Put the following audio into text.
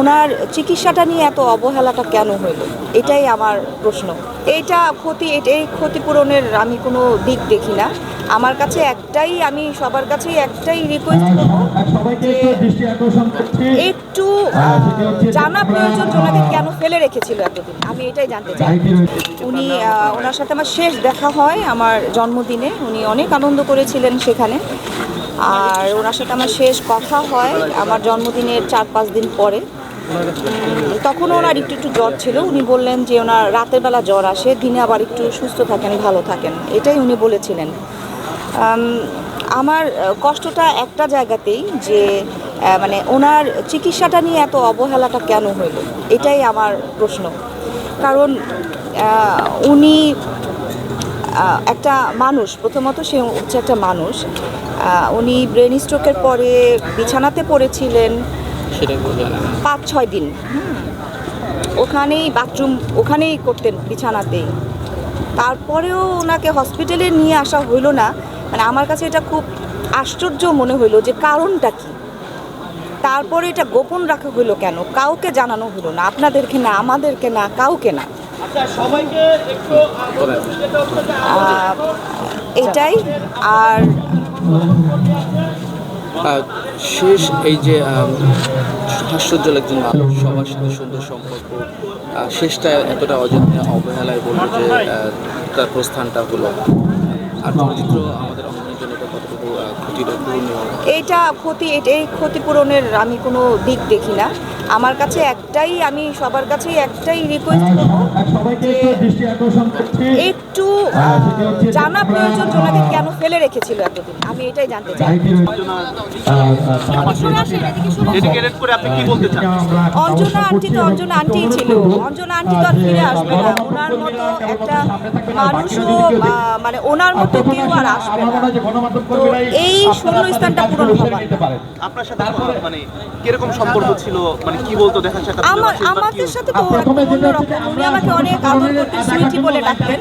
ওনার চিকিৎসাটা নিয়ে এত অবহেলাটা কেন হইল? এটাই আমার প্রশ্ন। এইটা ক্ষতি এই ক্ষতিপূরণের আমি কোনো দিক দেখি না। আমার কাছে একটাই আমি সবার কাছেই একটাই রিকোয়েস্ট করব যে একটু জানা প্রয়োজন ওনাকে কেন ফেলে রেখেছিল এতদিন। আমি এটাই জানতে চাই। উনি ওনার সাথে আমার শেষ দেখা হয় আমার জন্মদিনে। উনি অনেক আনন্দ করেছিলেন সেখানে। আর ওনার সাথে আমার শেষ কথা হয় আমার জন্মদিনের চার পাঁচ দিন পরে। তখন ওনার একটু একটু জ্বর ছিল। উনি বললেন যে ওনার রাতের বেলা জ্বর আসে, দিনে আবার একটু সুস্থ থাকেন, ভালো থাকেন। এটাই উনি বলেছিলেন। আমার কষ্টটা একটা জায়গাতেই যে মানে ওনার চিকিৎসাটা নিয়ে এত অবহেলাটা কেন হইল? এটাই আমার প্রশ্ন। কারণ উনি একটা মানুষ, প্রথমত সে হচ্ছে একটা মানুষ। উনি ব্রেন স্ট্রোকের পরে বিছানাতে পড়েছিলেন। পাঁচ, ছয় দিন। ওখানেই বাথরুম ওখানেই করতেন বিছানাতেই। তারপরেও ওনাকে হসপিটালে নিয়ে আসা হইল না। মানে আমার কাছে এটা খুব আশ্চর্য মনে হইল যে কারণটা কি? তারপরে এটা গোপন রাখা হইল কেন? কাউকে জানানো হলো না। আপনাদেরকে না, আমাদেরকে না, কাউকে না। এটাই। আর শেষ এই যে হাস্যজ্জ্বল একজন মানুষ, সবার সাথে সুন্দর সম্পর্ক শেষটা এতটা অযত্নে অবহেলায় বলব যে তার প্রস্থানটা হলো আর চলচ্চিত্র আমাদের এটা এইটা ক্ষতি এই ক্ষতিপূরণের আমি কোনো দিক দেখি না। আমার কাছে একটাই, আমি সবার কাছেই একটাই রিকোয়েস্ট করব একটু দৃষ্টি আকর্ষণ করছি। একটু আহ, জানা প্রয়োজন ওনাকে কেন ফেলে রেখেছিল এতদিন আমি এটাই জানতে চাই। অঞ্জনা আন্টি তো অঞ্জনা আন্টিই ছিল। অঞ্জনা আন্টি তো আর ফিরে আসবে না। ওনার মতো একটা মানুষও মানে ওনার মতো কেউ আর আসবে না। তো এই শূন্য স্থানটা পূরণ হবার না। আপনার সাথে মানে কীরকম সম্পর্ক ছিল? মানে কি বলতো দেখা সাক্ষাৎ আমার আমাদের সাথে তো অন্যরকম উনি আমাকে অনেক আদর করতেন সুইটি বলে ডাকতেন।